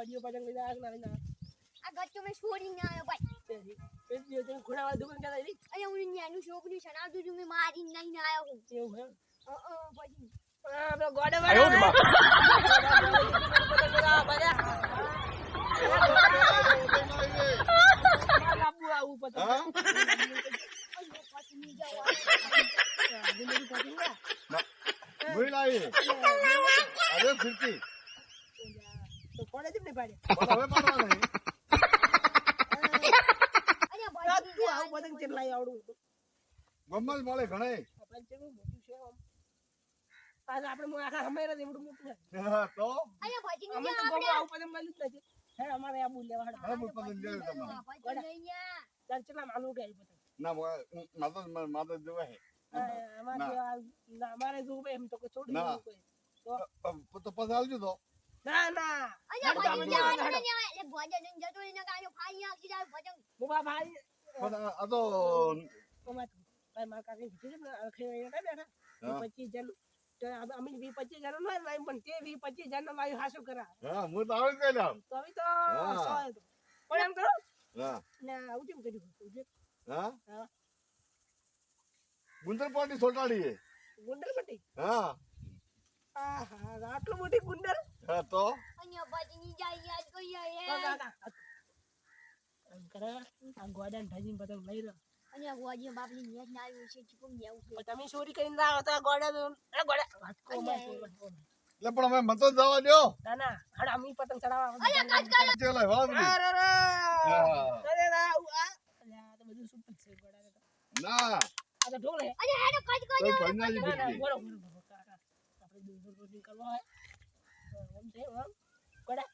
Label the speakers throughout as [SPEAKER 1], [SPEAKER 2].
[SPEAKER 1] ગોડીઓ પતંગ લઈને આગ ના લઈને
[SPEAKER 2] આ ગચ્ચો મેં છોડીને આવ્યો ભાઈ.
[SPEAKER 1] પેલી દિવસે તમે ઘોડાવાળા દુકાન હતા એની?
[SPEAKER 2] અહીંયા હું નાનું છોકરું શણાવતું હતું મેં નહીં ના આવ્યો હું
[SPEAKER 1] એવું હે?
[SPEAKER 2] પછી
[SPEAKER 1] આ પેલો ગોડાવાળા આવું પતંગ.
[SPEAKER 2] પછી
[SPEAKER 1] ના.
[SPEAKER 3] ભૂલ આવી અરે ફિરકી
[SPEAKER 1] તો કોણે કેમ નહીં પાડ્યા?
[SPEAKER 3] હવે પાડવા નહીં
[SPEAKER 2] અહીંયા
[SPEAKER 1] આ
[SPEAKER 2] પછી
[SPEAKER 1] તું આવું પતંગ કેમ આવડું હતું?
[SPEAKER 3] ગમત મળે ઘણે
[SPEAKER 1] આ મોટું છે આમ. આ આપણે મો- આખા હમાયરા જ એવડું મોટું છે.
[SPEAKER 3] હા, તો
[SPEAKER 2] અહીંયા પછી
[SPEAKER 1] અમે તો
[SPEAKER 2] આપણે
[SPEAKER 1] આવું પતંગ મળ્યું જ નથી. હે, અમારે આ
[SPEAKER 3] હા, બોલ પતંગ લેવું
[SPEAKER 1] કે પતંગ?
[SPEAKER 3] ના માતા માતા જોવે
[SPEAKER 1] અમારે અમારે એમ તો કોઈ છોડી
[SPEAKER 3] ના.
[SPEAKER 1] દેવું કોઈ.
[SPEAKER 3] તો- તો પછી આવજો તો
[SPEAKER 1] ના, ના.
[SPEAKER 2] જવાનું. નહીં આવે. એટલે ભોજન લઈને જતો રહીને કાંઈ ફાડી નાખી જાય પતંગ.
[SPEAKER 1] મોભા ભાઈ,
[SPEAKER 3] આ- આ તો
[SPEAKER 1] અમારે ભાઈ મારા કાકાએ કીધું ને, આ ખેવા બેઠા.
[SPEAKER 3] હા.
[SPEAKER 1] તો તો અમે વીસ પચીસ ના પણ તે કરા.
[SPEAKER 3] હા હું તો આવી જ
[SPEAKER 1] તો હવે તો
[SPEAKER 3] હા.
[SPEAKER 1] સો હતો. પણ એમ કરો
[SPEAKER 3] હા
[SPEAKER 1] ને આવું કેમ કર્યું
[SPEAKER 3] હા
[SPEAKER 1] હા.
[SPEAKER 3] ગુંદર પાટી
[SPEAKER 1] આહા, આટલું મોટી ગુંડલ
[SPEAKER 3] હા તો
[SPEAKER 2] અહીંયા નહીં જાય યાદ કરી
[SPEAKER 1] ગોડાને ભાજીને પતંગ.
[SPEAKER 3] હા.
[SPEAKER 1] હે.
[SPEAKER 2] અને.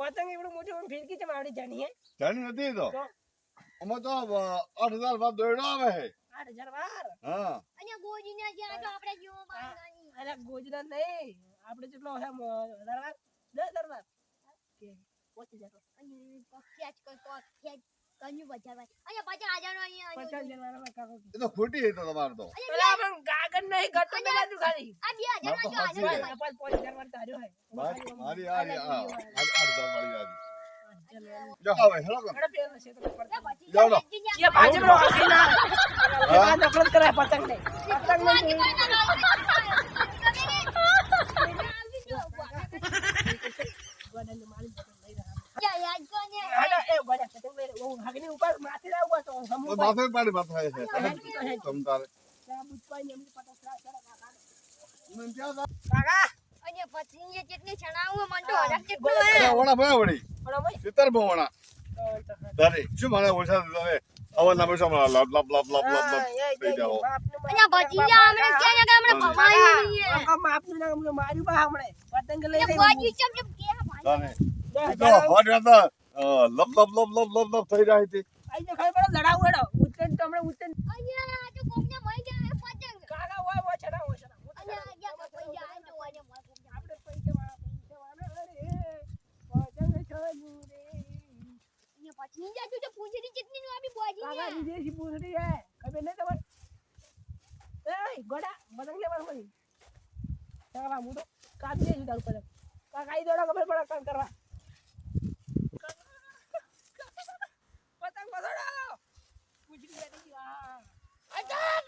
[SPEAKER 1] હા, એવડું મોટું આમ ફિરકી ચમ આવડી જાની હે
[SPEAKER 3] જાણી નથી તો અમે તો આઠ હજાર બાદ દોડો આવે છે
[SPEAKER 1] આઠ હજાર વાર
[SPEAKER 3] હા
[SPEAKER 2] અહીંયા ગોજી ના જ્યાં તો આપણે જીવો મારવાની
[SPEAKER 1] અરે ગોજરા નહીં આપણે જેટલો હે મ, દરબાર દસ દરબાર કે પચીસ હજાર
[SPEAKER 2] અને ખેંચ કર તો ખેંચ કર્યું બજારમાં અહીંયા પાછા આજાનો અહીંયા
[SPEAKER 1] પચાસ હજાર વાળા કાકો.
[SPEAKER 3] એ તો ખોટી છે તો તમારે તો.
[SPEAKER 1] પેલા પણ ગાગર નહીં ગટો ને બાજુ ખાલી.
[SPEAKER 2] આ બે હજારમાં જો. ભાઈ.
[SPEAKER 1] પાંચ પાંચ હજાર વાર તાર્યો હે
[SPEAKER 3] મારી મારી આ આ આ- હજાર વાળી યાદી જો હવે હેલો કર
[SPEAKER 1] અરે પેલો છે તો પડતો.
[SPEAKER 2] ત્યાં
[SPEAKER 3] લો.
[SPEAKER 2] ખેંચી જ્યાં
[SPEAKER 1] એ ના આ નકલ કરે પતંગ ને પતંગ ને
[SPEAKER 2] ગોજી કોઈ ના લાવે. આવી જો.
[SPEAKER 1] ગોડાને મારી પતંગ લઈ રહ્યા
[SPEAKER 2] જ્યાં યાદ કરો ને.
[SPEAKER 1] હાલો એ ગોડા પતંગ લઈ રહ્યા. હું હાગની ઉપર માથે ના ઊભા તો હમ
[SPEAKER 3] માથે પાડી માથે છે. તમ તારે.
[SPEAKER 1] કાકા.
[SPEAKER 3] મને ત્યાં જા.
[SPEAKER 1] કાકા?
[SPEAKER 2] અને પછી જે ચટણી છણાવું મન તો હરખ જેટલું
[SPEAKER 3] અરે
[SPEAKER 2] હે.
[SPEAKER 3] ભયા વળી
[SPEAKER 1] બોલો ભાઈ
[SPEAKER 3] સિત્તેર વણા તારે શું મને ઓછા તમે અવર ના પૈસા મને લપ લપ લપ લપ લપ લપ થઈ જાઓ.
[SPEAKER 2] અહીંયા ભજીયા ને
[SPEAKER 1] માર્યું બા પતંગ લઈ
[SPEAKER 2] ચમ ચમ કે ભાઈ.
[SPEAKER 3] તારે. તો હોટ હતા લપ લપ લપ લપ લપ લપ થઈ રહી હતી
[SPEAKER 1] આઈ જો ખબર પડે લડાવ હેડો. ઉત્તર તો હમણે ઉત્તર
[SPEAKER 2] અહીંયા આ તો કોમને મઈ જાય પતંગ.
[SPEAKER 1] કાકા હોય હોય છડા હોય છડા
[SPEAKER 2] અહીંયા અહીંયા કોઈ જાય તો હોય ને
[SPEAKER 1] આપણે પૈસા વાળા પૈસા વાળા અરે પતંગ છોડ્યું રે.
[SPEAKER 2] અહીંયા પછી તું તો પૂંછડી ચટણીનું આપી ભજી
[SPEAKER 1] કાકા
[SPEAKER 2] ને.
[SPEAKER 1] વિદેશી પૂંછડી હે? ખબર નહીં તમાર એય ગોડા પતંગ લેવા મળી કાકા હું તો કાપી દે તારું પતંગ કાકા આઈ દોડા ખબર પડે કામ કરવા પતંગ પતંગ પૂછડી બેઠી ગઈ હા આજા આજા આજા આજા બોલા બોલા જે જીરો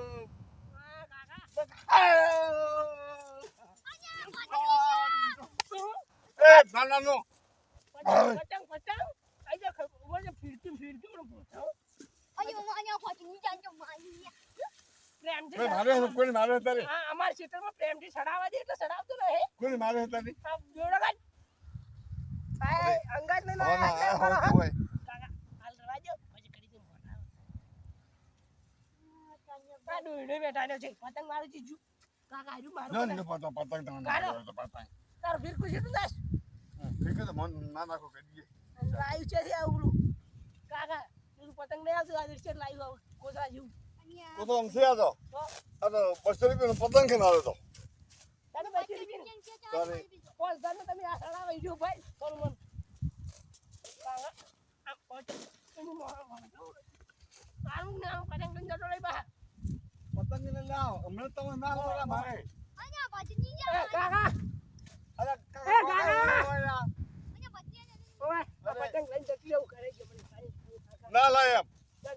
[SPEAKER 1] આજા
[SPEAKER 3] નાડાનો પતંગ
[SPEAKER 1] પતંગ ફાડી નાખો
[SPEAKER 3] ભાવ ન કરે ના
[SPEAKER 1] હા
[SPEAKER 3] હા પતંગ નહીં પાડવા મૂકી દઈએ
[SPEAKER 1] કાકા
[SPEAKER 3] ના
[SPEAKER 1] પતંગ ફાડવાનો
[SPEAKER 3] ના પડાય નહીં.
[SPEAKER 1] મારા કાકો ઊંચું નહીં.
[SPEAKER 3] હેડો દી.
[SPEAKER 1] બેઠું છે.
[SPEAKER 3] હા હવે
[SPEAKER 1] આઈ જા મને. પ્રેમથી
[SPEAKER 3] મારે કોઈ મારે તારે
[SPEAKER 1] હા, અમારા ક્ષેત્રમાં પ્રેમથી સડાવવા દે એટલે સડાવતો રહે.
[SPEAKER 3] કોઈ મારે તારે
[SPEAKER 1] જોડો કાઢ. આય, અંગાત
[SPEAKER 3] ના
[SPEAKER 1] આયા,
[SPEAKER 3] આ
[SPEAKER 1] આયા,
[SPEAKER 3] હોતું હોય
[SPEAKER 1] કાકા, હાલ રવા દ્યો, પછી કરી દઉં મોઢા. આ બેઠાનો છે. પતંગ મારું જીજુ. કાકા, હાર્યું મારું
[SPEAKER 3] ના
[SPEAKER 1] પતંગ.
[SPEAKER 3] નહીં પતંગ પતંગ
[SPEAKER 1] કાઢો.
[SPEAKER 3] ના આવે તો પતંગ
[SPEAKER 1] તારું ફીરકું છે તું દાસ.
[SPEAKER 3] છે તો મન ના નાખો કરી
[SPEAKER 1] અને આયુ છે આવું પેલું. કાકા તું પતંગ નહીં આવતું આજે છે લાવ્યો કોસા જેવું
[SPEAKER 3] તો આમ છે આ તો આ તો બસો રૂપિયાનો પતંગ ખેલાવે તો
[SPEAKER 1] તારે રૂપિયા
[SPEAKER 2] પતંગ
[SPEAKER 3] તારે.
[SPEAKER 2] આ
[SPEAKER 1] તમે તમે આ જો ભાઈ મન કાકા આ તારું ને જતો બહાર
[SPEAKER 3] પતંગ લાવ હમણાં તમે ના લાવો મારે
[SPEAKER 2] અહીંયા ભજની જા
[SPEAKER 1] કાકા
[SPEAKER 3] અરે
[SPEAKER 1] કાકા! ઓય પતંગ લઈને જતી રહું ઘરે કે મને
[SPEAKER 3] ના લાય એમ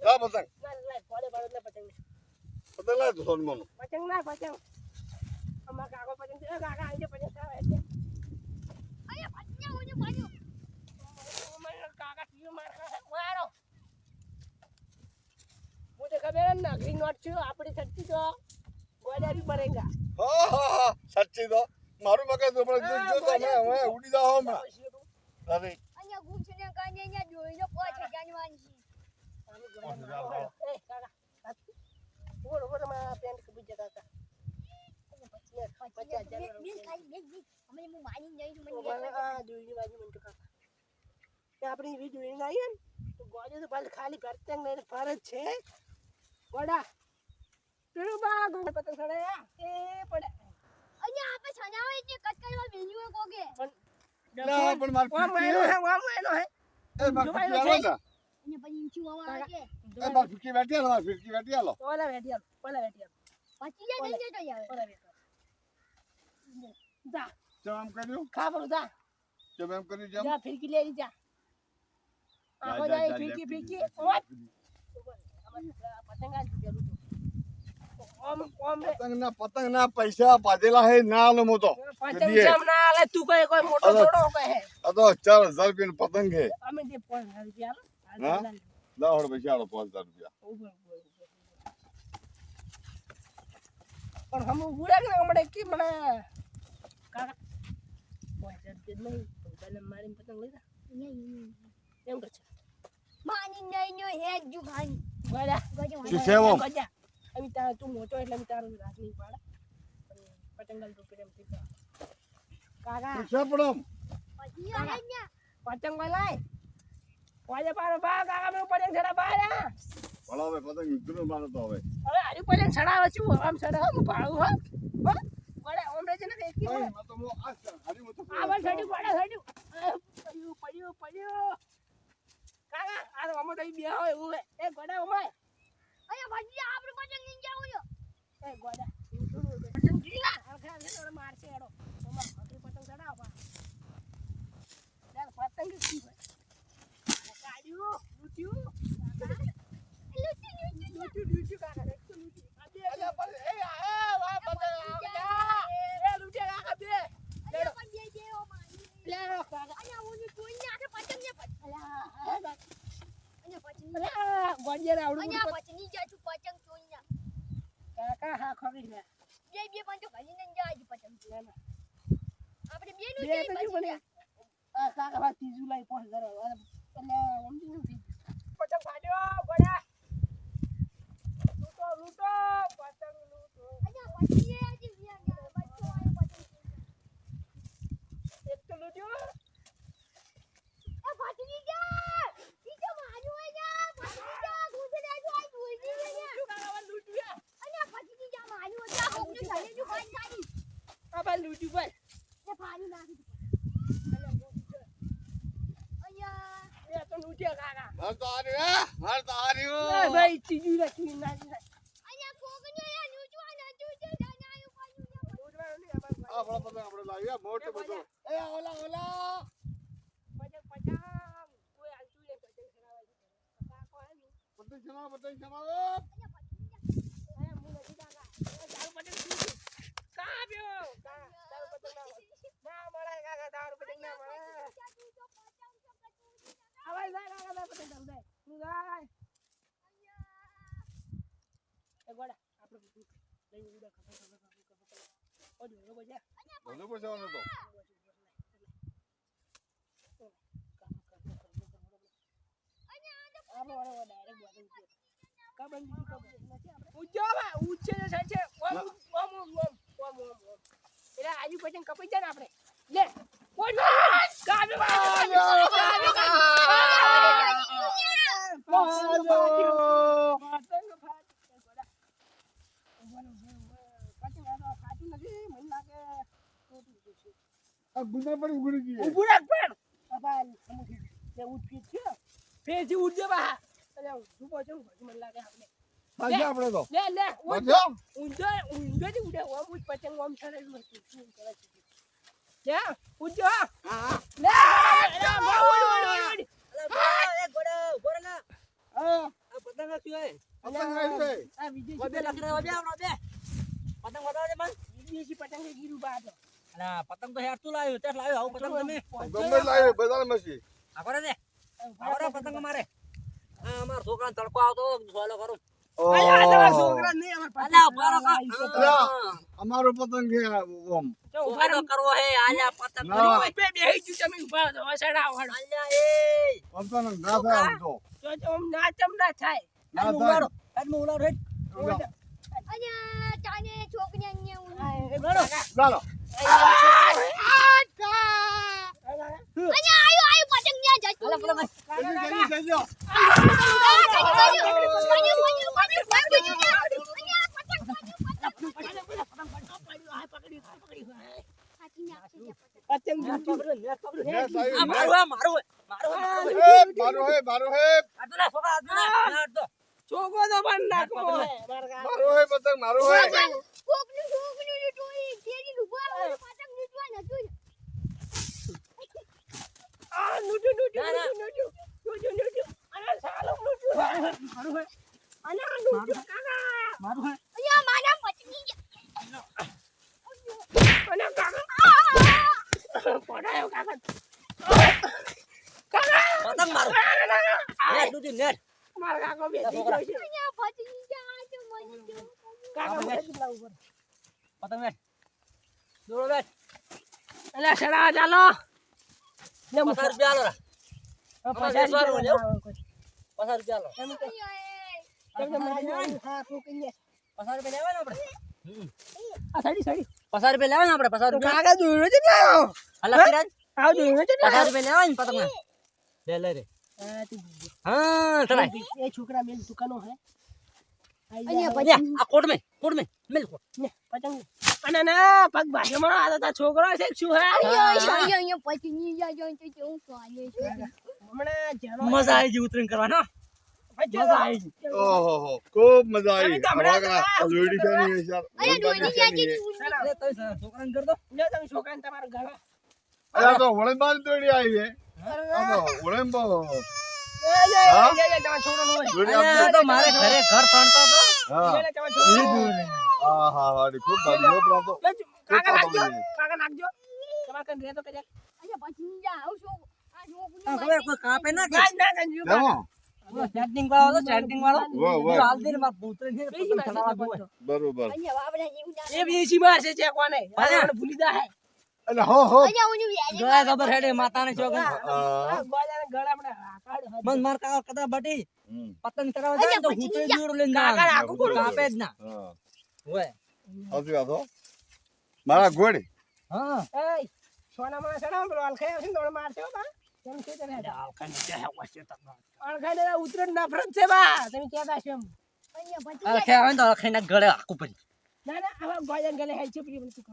[SPEAKER 3] લા પતંગ
[SPEAKER 1] ના ના કોલે બાળો ના પતંગ
[SPEAKER 3] પતંગ લાય
[SPEAKER 1] કાકો આજે પતંગ સાવે છે
[SPEAKER 2] અહીંયા પતંગ બાજુ
[SPEAKER 1] મને કાકા ટીવી માર મારો ના ગ્રીન નોટ છે આપણી સચ્ચી તો. ગોડા બી બનેગા
[SPEAKER 3] હા હા હા સાચી તો. મારું મગજ તો જો જો તમે હવે ઉડી જાઓ હમણાં. અરે.
[SPEAKER 2] અહીંયા ગુંચને કાને અહીંયા જોઈને પોચ હજારની વાંચી
[SPEAKER 1] એ કાકા બોલો બોલો મારા પેન્ટ કબી જતા હતા પચાસ હજાર
[SPEAKER 2] અમે હું માની જઈશ મને
[SPEAKER 1] આ જોઈની બાજુ મને કાકા. આપણી એવી જોઈને આવીએ ને તો ગોજો તો ખાલી પતંગ લઈને ફરજ છે. પતંગ એ પડે.
[SPEAKER 2] અહીંયા આપણે છનાવે એટલે કટ કરવા મેન્યુ કોગે
[SPEAKER 3] ના પણ માર
[SPEAKER 1] વામ હે વામ એનો હે.
[SPEAKER 3] એ માર
[SPEAKER 1] જોવાય
[SPEAKER 3] ફિરકી
[SPEAKER 1] તો
[SPEAKER 3] આલો ને
[SPEAKER 2] અને પછી ઈંચું આવે
[SPEAKER 3] એ માર ફિરકી બેઠી આલો માર ફિરકી બેઠી આલો.
[SPEAKER 1] ઓલા બેઠી આલો ઓલા બેઠી આલો.
[SPEAKER 2] પછી જે નહીં જતો યાર.
[SPEAKER 1] ઓલા બેઠી જા.
[SPEAKER 3] ચમ કર્યું?
[SPEAKER 1] ખા પડું જા.
[SPEAKER 3] ચમ એમ કર્યું જેમ?
[SPEAKER 1] જા ફિરકી લઈ જા. આખો જાય ફિરકી પતંગ
[SPEAKER 3] ના પતંગ ના પૈસા પાજેલા હે ના આલો મો તો
[SPEAKER 1] પતંગ. જેમ ના આલે તું કઈ કોઈ મોટો. થોડો કહે
[SPEAKER 3] આ તો ચાર હજાર રૂપિયાનો પતંગ હે
[SPEAKER 1] અમે જે પાંચ હજાર રૂપિયા આલો
[SPEAKER 3] હા? દસ પૈસા આલો પાંચ હજાર રૂપિયા.
[SPEAKER 1] પણ હમ ને કે મને કાકા પાંચ હજાર રૂપિયા નહીં તને મારીને પતંગ લઈ જા એમ કે
[SPEAKER 2] માની નહીં નો હેજ જુ
[SPEAKER 1] ગોડા અમે તાર તું મોટો એટલે અમે તારું રાત નહીં પાડે. પણ પતંગ તો પ્રેમ ગયો કાકા.
[SPEAKER 3] પડો?
[SPEAKER 2] ને
[SPEAKER 1] પતંગ લાય. વાજે પાડો. બા કાકા મેં પતંગ છડા બારા
[SPEAKER 3] ભલો હવે પતંગ ઉતરો મારો તો હવે.
[SPEAKER 1] હવે હારી પતંગ છડાવે છું. આમ છડાવે હું ભાડું હા? ગોડા ઓમ રે છે ને કે
[SPEAKER 3] ઓય, માં તો મો આ હારી મો તો
[SPEAKER 1] આવા છડ્યું પડ્યું પડ્યું પડ્યું પડ્યું. કાકા આ તો અમો તો બે હોય એવું એ ગોડા ઓમાય
[SPEAKER 2] અહીંયા પછી આપણે પતંગની જાવું
[SPEAKER 1] એ ગોડા. મારશે એડો ઓમા ભાગરી પતંગ ચડાવ પા યાર પતંગ કી હોય કાડ્યું લૂટ્યું લૂટ્યું લૂટ્યું કાકા એક તો લૂટ્યું આ બે એ આ વાહ પતંગ આ એ લૂટ્યા કાકા બે
[SPEAKER 2] અહીંયા પણ બે જેવો માની
[SPEAKER 1] લે કાકા
[SPEAKER 2] અહીંયા ઓની જોઈને આખે પતંગ ને પતંગ
[SPEAKER 1] અલા
[SPEAKER 2] અહીંયા પછી
[SPEAKER 1] અલા ગોડિયા આવડું
[SPEAKER 2] અહીંયા પછી ની જાતું પતંગ જોઈને
[SPEAKER 1] કાકા હા ખરી લે
[SPEAKER 2] બે બે પણ તો ઘણી ને જાય પતંગ
[SPEAKER 1] ના ના
[SPEAKER 2] આપણે બે નું
[SPEAKER 1] બે
[SPEAKER 2] જઈ
[SPEAKER 1] તો
[SPEAKER 2] પછી
[SPEAKER 1] મને આ કાકા વાત ત્રીજું લઈ પાંચ હજાર એટલે સમજી નથી પતંગ ફાડ્યો ગોડા લૂટો લૂટો પતંગ લૂટો
[SPEAKER 2] અહીંયા પછી એ આજે વ્યા બચ્ચો આયો પતંગ
[SPEAKER 1] એક તો લૂટ્યો
[SPEAKER 2] એ પાછી જા ઈ તો મારું હે જા પાછી જા ગુજરે જો આ દુઈ ને
[SPEAKER 1] લૂટ્યું કાકા વાત લૂટ્યું
[SPEAKER 2] અહીંયા પાછી જા મારું હે જા કોકને ચાલે જો કાઈ કાઈ
[SPEAKER 1] આ ભાઈ લૂટ્યું ભાઈ
[SPEAKER 2] એ પાણી નાખી દે અહીંયા
[SPEAKER 1] બે તો લૂટ્યા કાકા
[SPEAKER 3] માર તો આર્યો હે માર તો આર્યો
[SPEAKER 1] એ ભાઈ ત્રીજું લખ્યું ના ના
[SPEAKER 2] અહીંયા કોકને એ નુચવા નતું છે જાનાયું પાણી
[SPEAKER 1] લૂટવાનું નહીં અમારું
[SPEAKER 3] આ ભલો પતંગ આપણે લાવ્યા મોટો બધો એ ઓલા ઓલા
[SPEAKER 1] પતંગ પતંગ કોઈ હાલતું નહીં પતંગ ચડાવવા કાકો આવ્યું
[SPEAKER 3] પતંગ ચલાવો પતંગ ચલાવો
[SPEAKER 1] એ હું નથી કાકા એ તારું પતંગ લૂટ્યું કાપ્યો ના મળે કાકા તારું પતંગ ના મળે આવાજ જાય કાકા તારું પતંગ તારું જાય. તું જાય એ ગોડા આપણે લઈને ઉડા ખબર ખબર ખબર ખબર ઓડી જા બજા
[SPEAKER 3] બધો પૈસાનો તો
[SPEAKER 1] આજુ પછી કપાઈ જાય ને આપણે. લે. ઊભા ઊભા ઊભા તો
[SPEAKER 3] ગુના પર ઉગડી ગઈ
[SPEAKER 1] રાખ પણ. અમુક જે ઉઠી છે. ફેરથી ઉઠજે બા. અરે, ઊભો છે, મને લાગે આપણે.
[SPEAKER 3] પાછા આપણે તો
[SPEAKER 1] લે, લે.
[SPEAKER 3] પાછા
[SPEAKER 1] ઊંધો ઊંધોથી ઉડે ઓમ પતંગ ઓમ મસ્તી શું કરે છે જા ઉડજો હા. લે લે, લે, ઉડ, ઉડ, ઉડ. હા.
[SPEAKER 3] પતંગ
[SPEAKER 1] તો
[SPEAKER 4] હેર તું લાવ્યું તે લાવ્યો આવું પતંગ તમે.
[SPEAKER 3] ગમે બજાર મસી
[SPEAKER 4] આવડે દે પતંગ અમારે? હા અમારા છોકરાને તડકો આવતો સોલો કરું.
[SPEAKER 1] અમારા પતંગ છે.
[SPEAKER 3] ઓમ.
[SPEAKER 4] કરવો હે આલ્યા પતંગ હે.
[SPEAKER 1] બે બેહી તમે
[SPEAKER 4] ઊભા. એ.
[SPEAKER 3] પતંગ ના થાય તો.
[SPEAKER 1] જો જો આમ ના ચમ ના થાય.
[SPEAKER 3] ના
[SPEAKER 4] ઉલાડો આજનું ઉલાડો હેડ.
[SPEAKER 3] અલ્યા,
[SPEAKER 2] ચાને છોકરી અહીંયા ઊંઘ.
[SPEAKER 1] એ બરો.
[SPEAKER 3] ચાલો
[SPEAKER 2] અહીંયા આયુ આયુ પતંગ ત્યાં જતું
[SPEAKER 4] હાલો, પતંગ
[SPEAKER 1] કાકા,
[SPEAKER 3] જલ્દી,
[SPEAKER 1] કાકા.
[SPEAKER 3] જલ્દી, જલ્દી.
[SPEAKER 1] પતંગ જુઠ્ઠું.
[SPEAKER 3] નેસ આવ્યું,
[SPEAKER 4] આ
[SPEAKER 3] નેસ.
[SPEAKER 4] મારું હે, મારું હે, મારું હે, મારું હે.
[SPEAKER 3] એ, મારું હે મારું હે
[SPEAKER 4] આ તો લે, છોકરા, આ તો લે, આ તો.
[SPEAKER 1] છોકરો તો પણ નાખવો હે, મારા કાકા.
[SPEAKER 3] મારું હે પતંગ મારું હે
[SPEAKER 1] આ નૂટું, નૂટું,
[SPEAKER 4] ના, ના.
[SPEAKER 1] નૂટું, નૂટું, નૂટું, નૂટું. અને સાલું નૂટું. મારું હે. અને આ નૂટું, કાકા.
[SPEAKER 4] મારું હે.
[SPEAKER 1] અને કાકા. પડાયો કાકા. કાકા.
[SPEAKER 4] પતંગ મારું.
[SPEAKER 1] ના, ના, ના. આ,
[SPEAKER 4] નેટ દૂધી, નેટ.
[SPEAKER 1] મારા કાકો બેસી
[SPEAKER 4] છોકરા.
[SPEAKER 1] ગયો છે. કાકા મને જ લાવવું પડે.
[SPEAKER 4] પતંગ નેટ. દોડો.
[SPEAKER 1] અલા, સડાવા ચાલો. ને
[SPEAKER 4] પચાસ. રૂપિયા રા.
[SPEAKER 1] પચાસ રૂપિયા.
[SPEAKER 4] પચાસ રૂપિયા
[SPEAKER 1] ફૂંકીને.
[SPEAKER 4] પચાસ રૂપિયા લેવાય આપણે?
[SPEAKER 1] સાડી, સાડી.
[SPEAKER 4] પચાસ રૂપિયા લેવાય આપણે? પચાસ રૂપિયા?
[SPEAKER 1] કાકા દોયડો છે ને છે
[SPEAKER 4] પચાસ રૂપિયા લેવાની પતંગ લે, લે રે.
[SPEAKER 1] હા,
[SPEAKER 4] ચલાય.
[SPEAKER 1] એ છોકરા મેલ દુકાનો હે. આઈ
[SPEAKER 2] અહીંયા
[SPEAKER 1] જા,
[SPEAKER 4] લે, આ કોટ મેં, કોટ મેં, મેલ કોટ.
[SPEAKER 1] ને, પતંગ. અને ના પગ ભાગ્યો મારો આ તો તારો છોકરો છે શું હે.
[SPEAKER 4] મજા આવી ગઈ ઉતરણ કરવાનો. મજા આવી ગઈ.
[SPEAKER 3] ઓહો ખૂબ મજા આવી લોડી છે ને યાર અરે છે
[SPEAKER 4] જાજી સર, છોકરાને કર દો.
[SPEAKER 1] લે તમે છોકરાને તમારા ગળા
[SPEAKER 3] તો દોડી આવી છે.
[SPEAKER 1] અરે,
[SPEAKER 3] આ.
[SPEAKER 4] આ મારે ઘરે
[SPEAKER 3] હા.
[SPEAKER 1] તમારા છોકરાનો હોય.
[SPEAKER 3] હા હા ખૂબ ભારી હો
[SPEAKER 1] કાકા નાખજો. કાકા નાખજો. તમારે કઈ રહેતો કદાચ
[SPEAKER 4] આ ખબર કોઈ કાપે. ના કે? પેલો સેટિંગ વાળો હતો, સેટિંગ વાળો. હાલ છે
[SPEAKER 1] છે.
[SPEAKER 3] બરોબર.
[SPEAKER 1] એ બેસી છે કોને ભૂલી જા હે
[SPEAKER 3] હો. હો
[SPEAKER 4] ખબર હેડે માતાને
[SPEAKER 1] મને
[SPEAKER 4] માર બટી.
[SPEAKER 3] હમ.
[SPEAKER 4] પતંગ ચગાવવા જાય ને તો હુતરી લઈને
[SPEAKER 1] કાકા આખું ખોલું.
[SPEAKER 4] કાપે જ ના.
[SPEAKER 3] હા.
[SPEAKER 4] હોય.
[SPEAKER 3] સાચી મારા ઘોડી
[SPEAKER 4] હા.
[SPEAKER 1] એય, સોનામાં સડાવો, અલખાઈ આવશે ને તો મારશે બા. કેમ છે તને? અલખાઈને તો ઉતરેણ નફરત છે બા. તમે કહેતા છો એમ.
[SPEAKER 4] આવે ને તો ગળે આખું પડી
[SPEAKER 1] ના, ના, આવા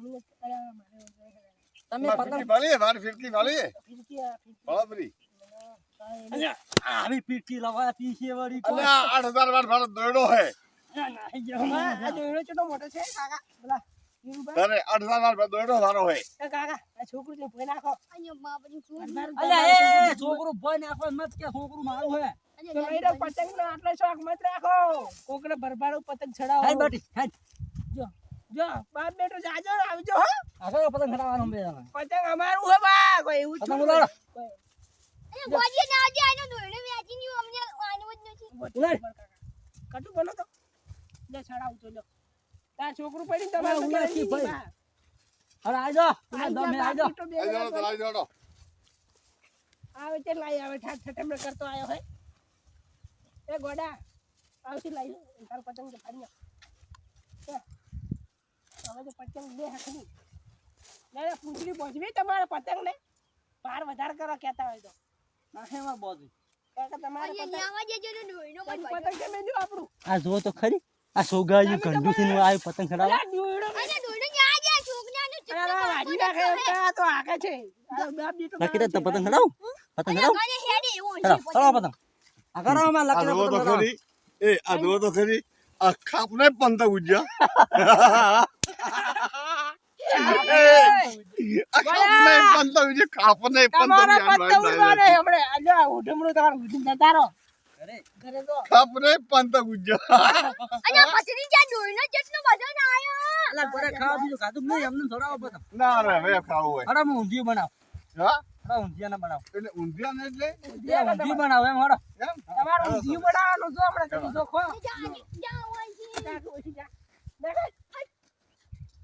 [SPEAKER 1] મને
[SPEAKER 4] તમે પતંગ
[SPEAKER 3] ફિરકી ફીરકી
[SPEAKER 4] આવી વળી
[SPEAKER 3] અલ્યા વાર હે.
[SPEAKER 1] આ મોટો છે, કાકા?
[SPEAKER 3] હજાર વાર દોડો મારો હે
[SPEAKER 1] એ કાકા, આ છોકરું છે, ભોય નાખો.
[SPEAKER 4] અલ્યા એ છોકરું ભોય નાખો મત કે છોકરું મારું હે
[SPEAKER 1] તો લઈ લો પતંગનો આટલો શોખ મત રાખો. કોકને ભરભારું પતંગ ચડાવો.
[SPEAKER 4] હાલ બટી હાલ
[SPEAKER 1] જો, જો, બાપ બેટો જાજો આવજો હો.
[SPEAKER 4] આગળ પતંગ ચડાવવાનો બે
[SPEAKER 1] પતંગ અમારું હે બા. કોઈ એવું
[SPEAKER 4] પતંગ
[SPEAKER 1] થોડું
[SPEAKER 4] ઉડાડો.
[SPEAKER 1] કોઈ-
[SPEAKER 4] ઉડાડ.
[SPEAKER 1] કટુ બનો તો લે ચડાવું તો લો તાર છોકરું પડી તમારે
[SPEAKER 4] હું
[SPEAKER 1] નથી
[SPEAKER 4] ભાઈ.
[SPEAKER 1] અરે
[SPEAKER 4] હવે આજો
[SPEAKER 1] તમે
[SPEAKER 4] દમે
[SPEAKER 1] જા,
[SPEAKER 4] આજો
[SPEAKER 3] તો આજો
[SPEAKER 1] આવે તે લઈ આવે ઠાઠ ઠઠમડે કરતો આયો હે. એ ગોડા આવતી લઈ તાર પતંગ ફાડી. હવે તો પતંગ બે હકની ના ના પૂંછડી પહોંચવી તમારે પતંગ ને ભાર વધારે કરો કહેતા હોય તો.
[SPEAKER 4] નાખે માં બોધી
[SPEAKER 1] તમારે પતંગ કેમ આપણું?
[SPEAKER 4] આ જો તો ખરી. આ સોગાયું ગંડુ થી આવ્યું પતંગ ચડાવવા લકી તો પતંગ
[SPEAKER 1] છે.
[SPEAKER 4] પતંગ ચડાવું ચડાવ પતંગ. આ
[SPEAKER 3] આ
[SPEAKER 4] લકી
[SPEAKER 3] તો ખરી. એ આ દો તો ખરી. આ ખાપને પંતા ઉજ્યા આ ખાપને પંત ઉજ્યા ખાપને પંત ઉજ્યા
[SPEAKER 1] અલ્યા
[SPEAKER 3] ખાપને પંત ઉજ્યા
[SPEAKER 2] અને પથરી જ્યાં ડોયનો જેટલો ના આયો.
[SPEAKER 4] અલા, ઘરે ખાવા બીજું ખાધું જ નહીં, એમને ચડાવો પતંગ.
[SPEAKER 3] ના રે હવે ખાવું હોય.
[SPEAKER 4] અરે હું ઊંધિયું બનાવ.
[SPEAKER 3] હા?
[SPEAKER 4] હળો, ઊંધિયાના બનાવ.
[SPEAKER 3] એટલે ઊંધિયા ને એટલે?
[SPEAKER 4] ઊંધિયું બનાવ એમ.
[SPEAKER 3] એમ?
[SPEAKER 1] તમારું જીવ બનાવવાનું જો આપણે તમે જો ખો
[SPEAKER 2] જા જ્યાં હોય છે
[SPEAKER 1] કાકા જા બેઠો.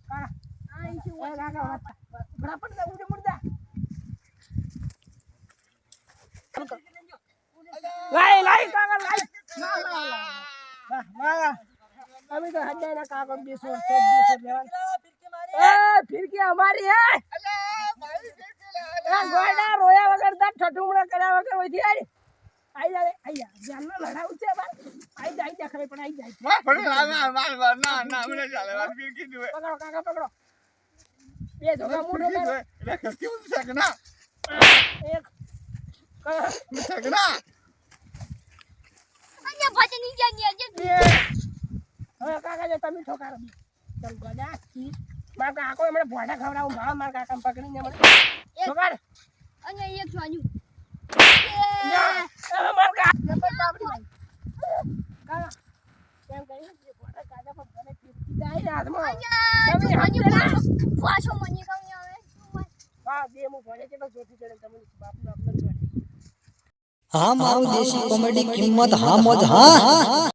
[SPEAKER 1] કાકા
[SPEAKER 2] આ છે
[SPEAKER 1] ઓય કાકા વાતા ઉડે મુર્દા લાઈ લાઈ કાકા લાઈ. વાહ અમે તો હડે ના કાકા બેસો સબ બેસો લેવા એ ફિરકી અમારી હે એ ગોડા રોયા વગર દા ઠઠુમડા કર્યા વગર ઓથી આઈ. આઈ જાય આઈ જા ધ્યાનમાં લડાવું છે બાર આઈ જાય આઈ જા ખરે પણ આઈ જાય
[SPEAKER 3] વાહ પણ ના ના ના ના મને ચાલે વાત ફિરકી દે
[SPEAKER 1] પકડો કાકા પકડો. બે જોગા કરો
[SPEAKER 3] એટલે કેવું છે કે ના?
[SPEAKER 1] એક. કરો.
[SPEAKER 3] છે કે ના?
[SPEAKER 2] અને ની ન્યા
[SPEAKER 1] બે હવે કાકા જો તમે ઠોકારો. ચલ ગોડા કી માર કાકો એમણે ભોડા ખવડાવું ભાવ માર કાકા પકડીને મને ઠોકાર.
[SPEAKER 2] અને એક છોડ્યું
[SPEAKER 1] જા. હવે માર કાકા બાપડી ભાઈ કાકા કેમ ભોડા કાકા પર ભલે ફીરકી જાય હાથમાં. તમે સમજે
[SPEAKER 2] પાછો મને કહું આવે.
[SPEAKER 1] હા બે મુ ભોડે તો જોતી ચડે તમને બાપનું આપનું
[SPEAKER 5] હા મારું દેશી કોમેડી કિંમત હા. મોજ હા.